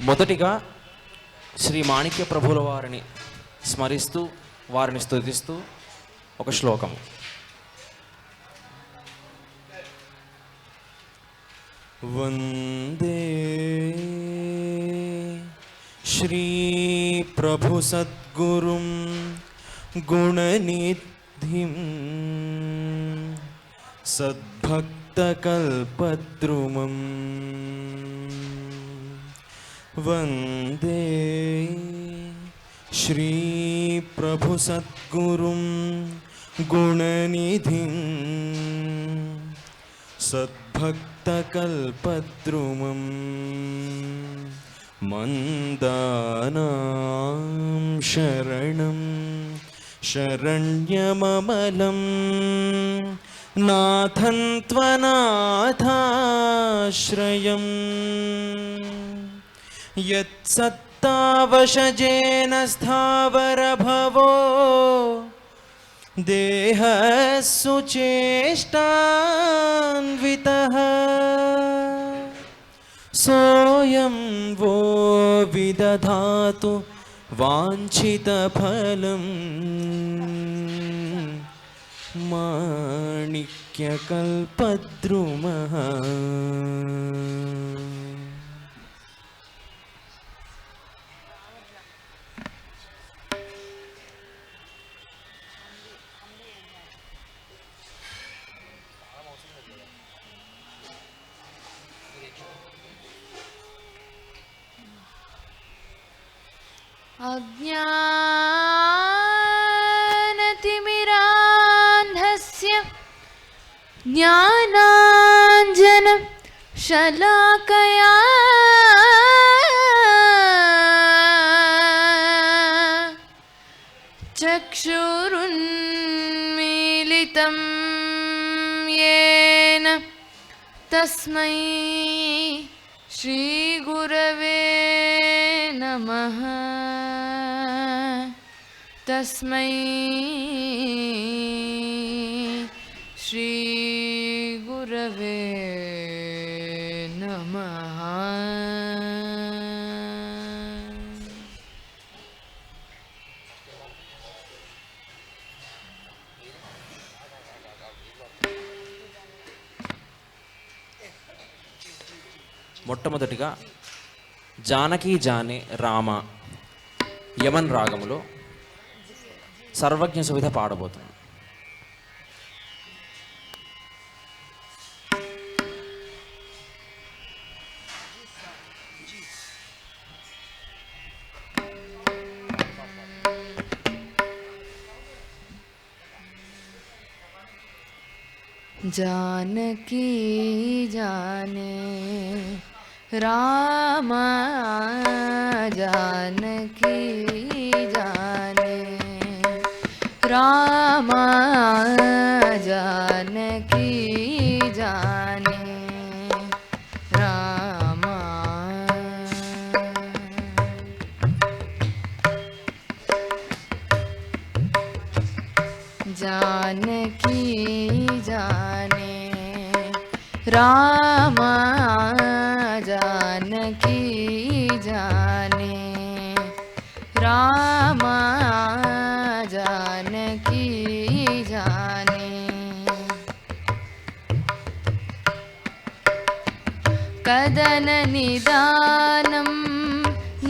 మొదటిగా శ్రీ మాణిక్య ప్రభుల వారిని స్మరిస్తూ వారిని స్థుతిస్తూ ఒక శ్లోకము వందే శ్రీ ప్రభు సద్గురుం గుణనిధిం సద్భక్తకల్పద్రుమం. वन्दे श्रीप्रभुसद्गुरुं गुणनिधिं सद्भक्तकल्पद्रुमं मन्दानां शरणं शरण्यमबलं नाथन्त्वनाथाश्रयम् यत्सत्तावशजेन स्थावरभवो देहस् सुचेष्टान्वितः सोऽयं वो विदधातु वाञ्छितफलम्। माणिक्यकल्पद्रुमः। ज्ञानाञ्जन शलाकया। चक्षुरुन्मीलितं येन तस्मै श्रीगुरवे नमः। तस्मै श्रीगुरवे మొట్టమొదటిగా జానకి జానే రామ యమన్ రాగములో సర్వజ్ఞ సువిధ పాడబోతుంది जानकी जाने राम जानकी जाने। राम जानकी जाने। राम। जानकी जाने। राम जाने राम जानकी जाने। कदन निदानं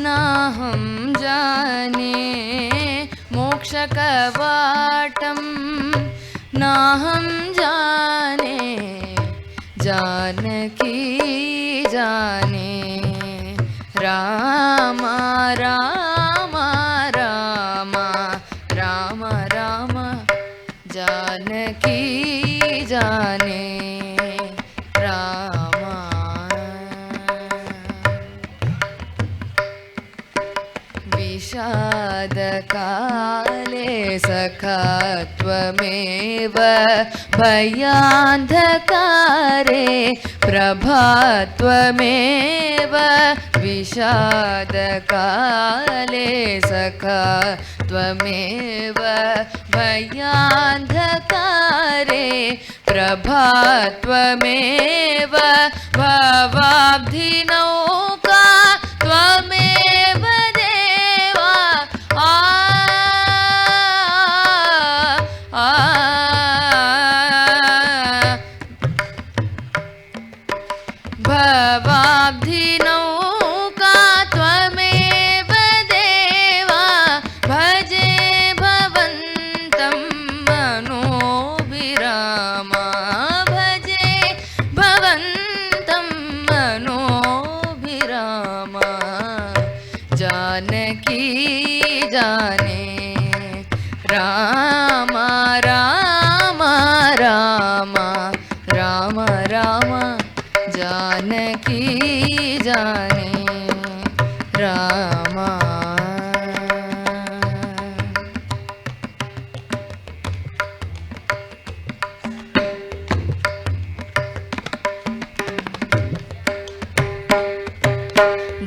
नाहं जाने मोक्षकवाटं नाहं जाने जानकी जाने ராமா विषादकाले सखा त्वमेव वैयान्धकारे प्रभा त्वमेव विषादकाले सखा त्वमेव वैयान्धकारे प्रभा त्वमेव भवाब्धिनो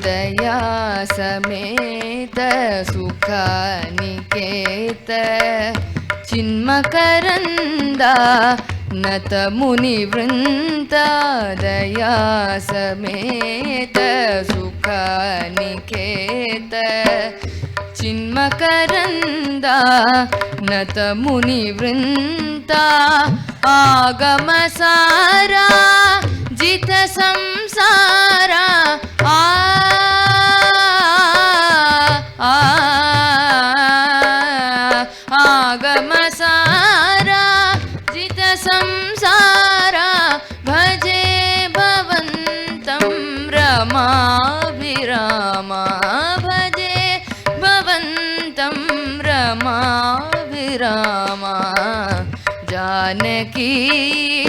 दया समेत सुखानिकेत चिन्मकरन्दा नत मुनिवृन्द दया समेत सुखानिकेत चिन्मकरन्दा नत मुनिवृन्दा आगमसारा जित संसारा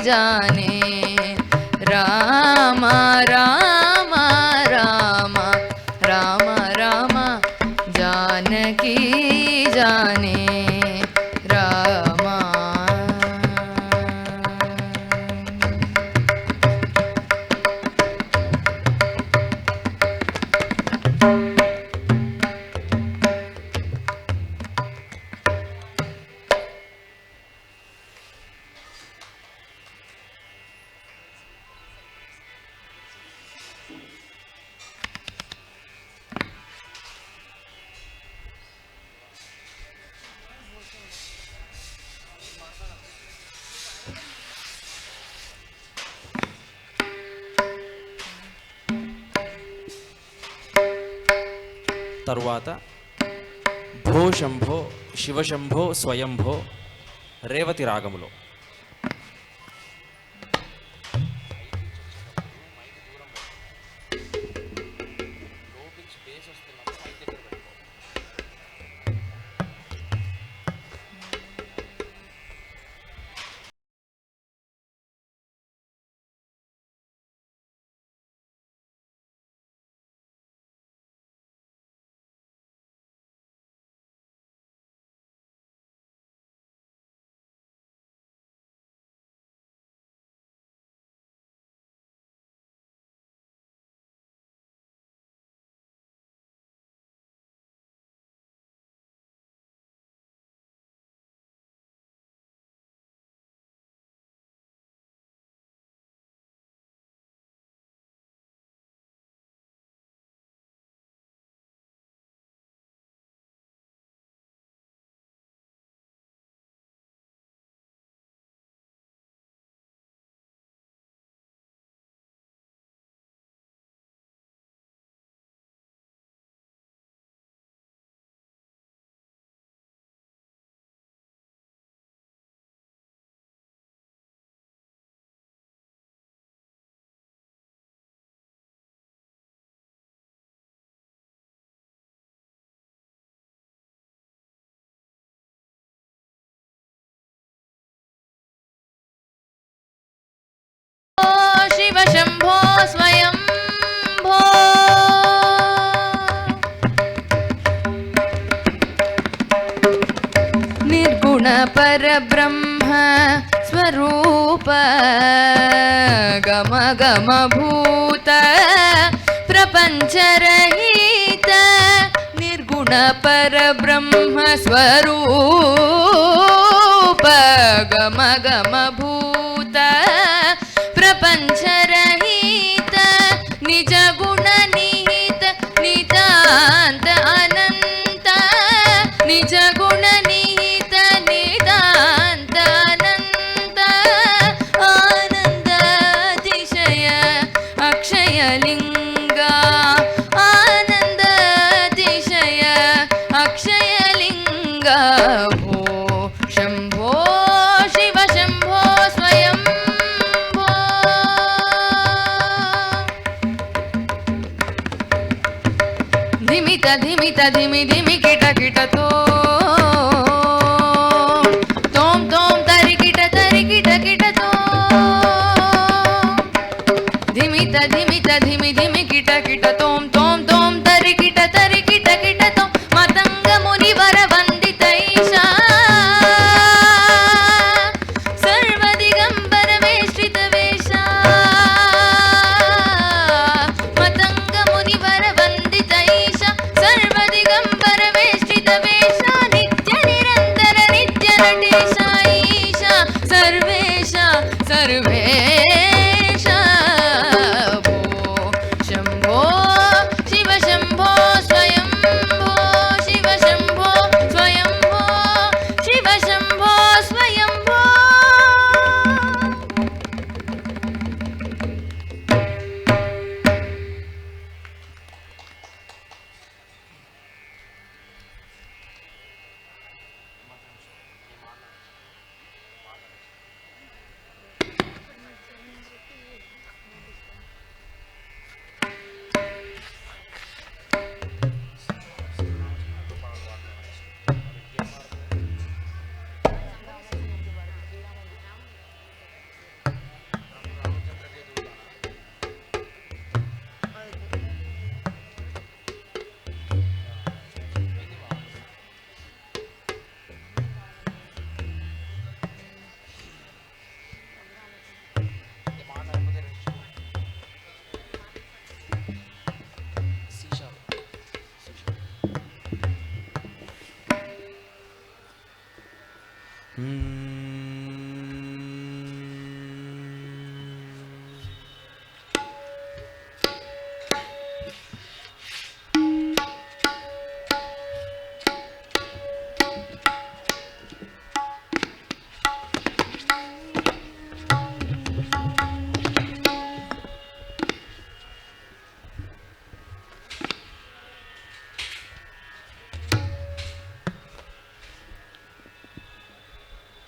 जाने राम राम తరువాత భో శంభో శివశంభో స్వయంభో రేవతి రాగములో. परब्रह्म स्वरूप गम गम भूत प्रपञ्चरहित निर्गुण परब्रह्म स्वरूप गम ధిమిత ధిమిత ధిమి ధిమి కిట కిటతో. తోం తోం తరికిట తరికిట కిటతో. ధిమిత ధిమిత ధిమి ధిమి కిట కిట.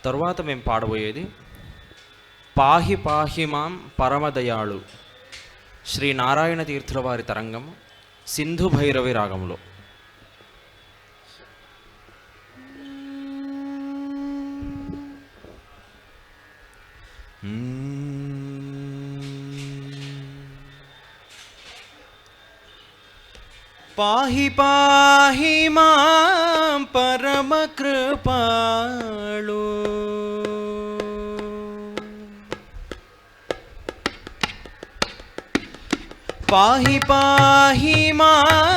తరువాత మేము పాడబోయేది పాహి పాహి మాం పరమదయాళు శ్రీ నారాయణ తీర్థుల వారి తరంగం సింధు భైరవి రాగంలో. పాహి పాహి మాం పరమ पाहि पाही मा।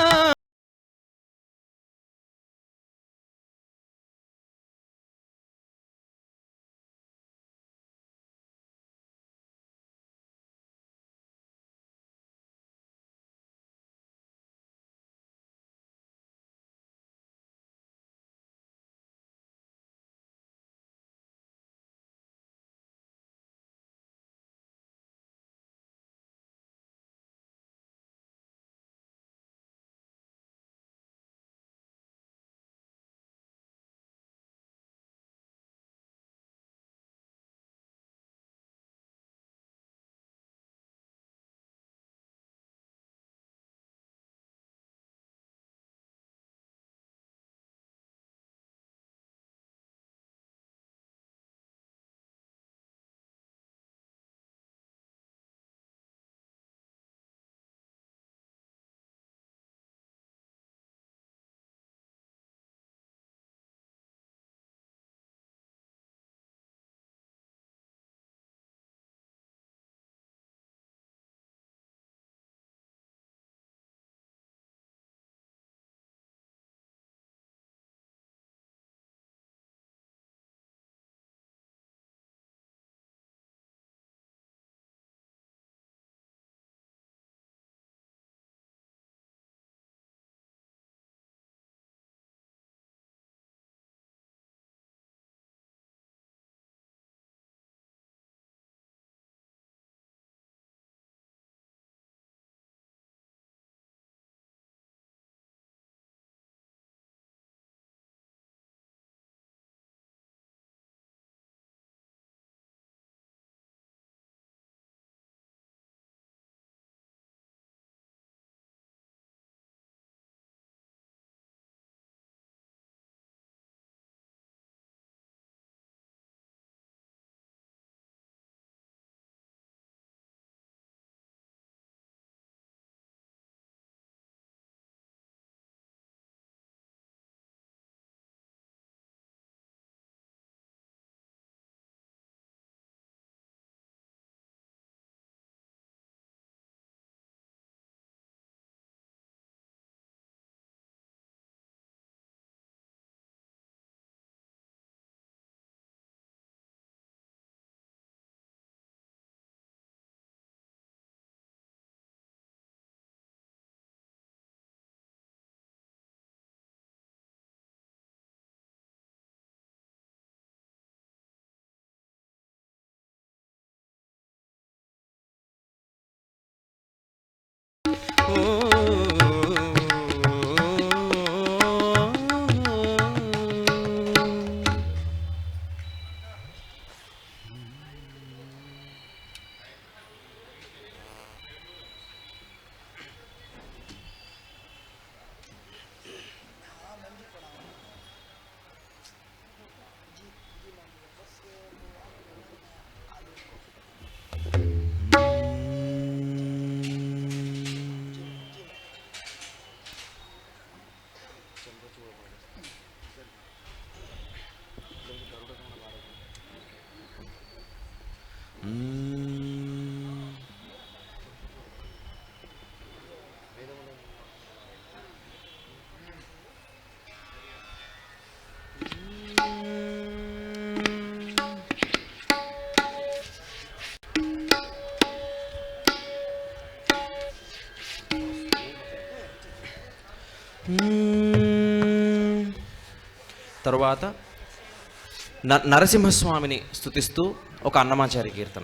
నరసింహస్వామిని స్తుతిస్తూ ఒక అన్నమాచారి కీర్తన.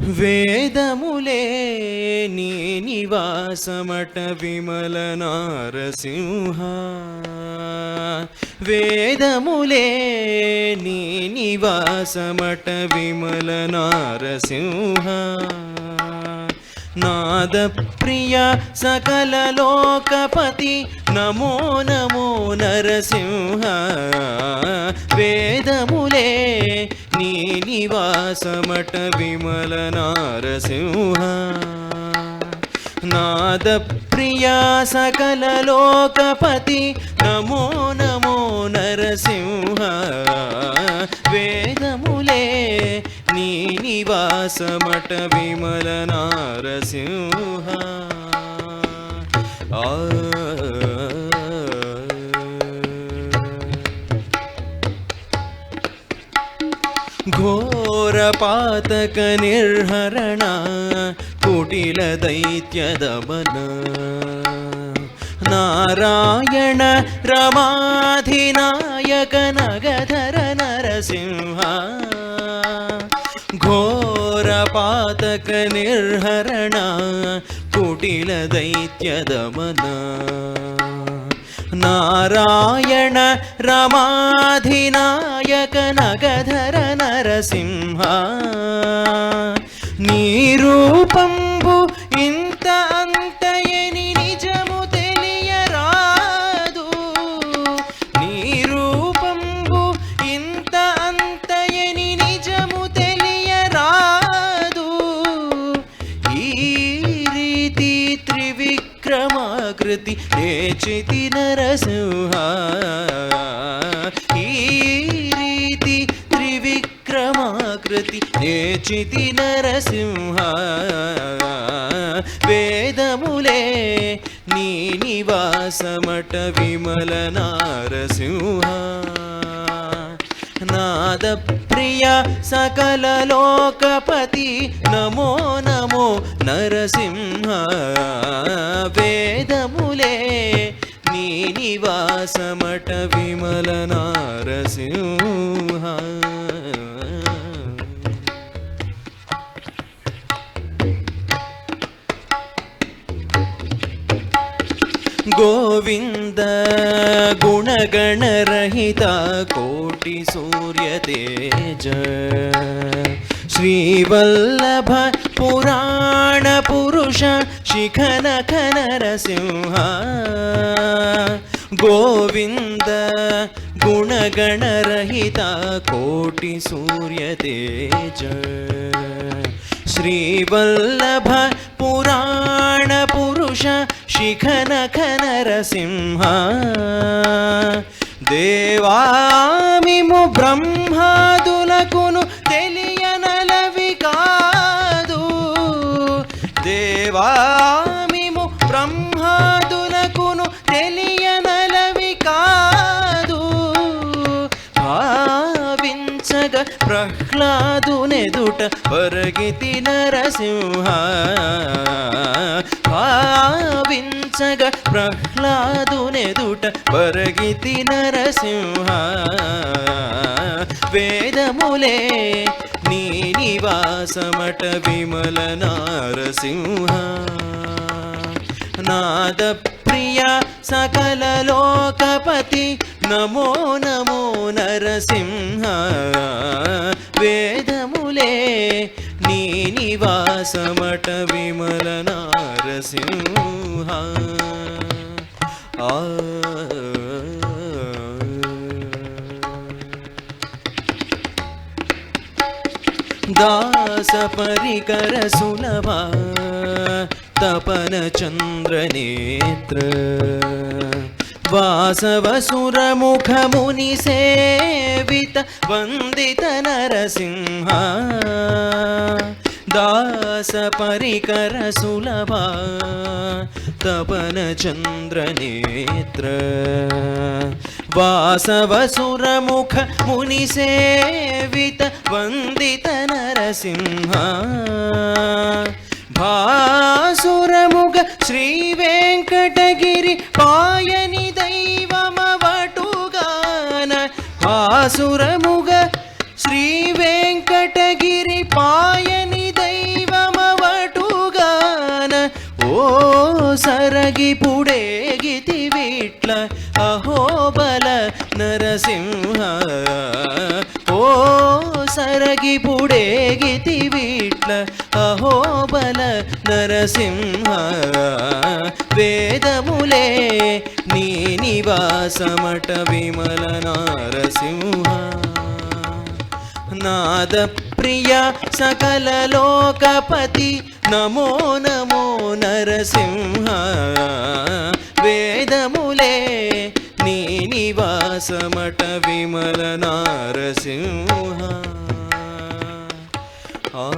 వేదములే నీ నివాసమట విమల నారసింహ. వేదములే నీ నివాసమట విమల నారసింహ. నాద ప్రియ సకల లోకపతి నమో నమో నరసింహ. వేదములే నీ నివాసమట విమల నారసింహ. నాద ప్రియ సకల లోకపతి నమో నమో నరసింహ. వేదములే నీ నివాసమట విమల నారసింహ ఆ ఘోరపాతక నిర్హరణ కుటిల దైత్యదమన నారాయణ पातकनिर्हरणा कुटिलदैत्यदमना। नारायण रमाधिनायक नगधर नरसिंहा नीरूपम् త్రివిక్రమాకృతి నేచితి నరసింహ. ఈ రీతి త్రివిక్రమాకృతి నేచితి నరసింహ నరసింహ. వేదములే నీ నివాసమట విమల నారసింహ. గోవింద గుణగణరహిత కోటి సూర్య తేజ శ్రీవల్లభ పురాణ పురుష गोविन्द गुणगणरहिता कोटिसूर्यतेज श्रीवल्लभ पुराणपुरुष शिखनखनरसिंह गोविन्द गुणगणरहिता कोटिसूर्यतेज श्रीवल्लभ శిఖన నరసింహ దేవామిము బ్రహ్మాదులకును తెలియనలవి కాదు. దేవామిము ప్రహ్లాదునెదుట పరగితి నరసింహ. భావించగ ప్రహ్లాదునెదుట పరగితి నరసింహ. వేదములే నీ నివాసమట విమల నారసింహ. నాద ప్రియ సకల లోకపతి నమో నమో నరసింహ వేదములే నీ నివాసమట విమల నారసింహ. ఆ. దాస పరికర సులభ తపన చంద్ర వాసవసురముఖముని సేవిత వందిత నరసింహ. దాస పరికర సులభ తపన చంద్ర నేత్ర. వాసవసురముఖ ముని సేవిత వందిత నరసింహ. భాసురముఖ శ్రీ వెంకటగిరి పా భాసురముగ శ్రీ వెంకటగిరి పాయని దైవమవటుగాన. ఓ సరగి పుడేగితి విట్ల అహోబల నరసింహ. ఓ సరగి పుడేగితి విట్ల అహోబల నరసింహ. వేదములే నీ నివాసమట విమల నారసింహ. నాద ప్రియ సకల లోకపతి నమో నమో నరసింహ. వేదములే నీ నివాసమట విమల నారసింహ. ఆ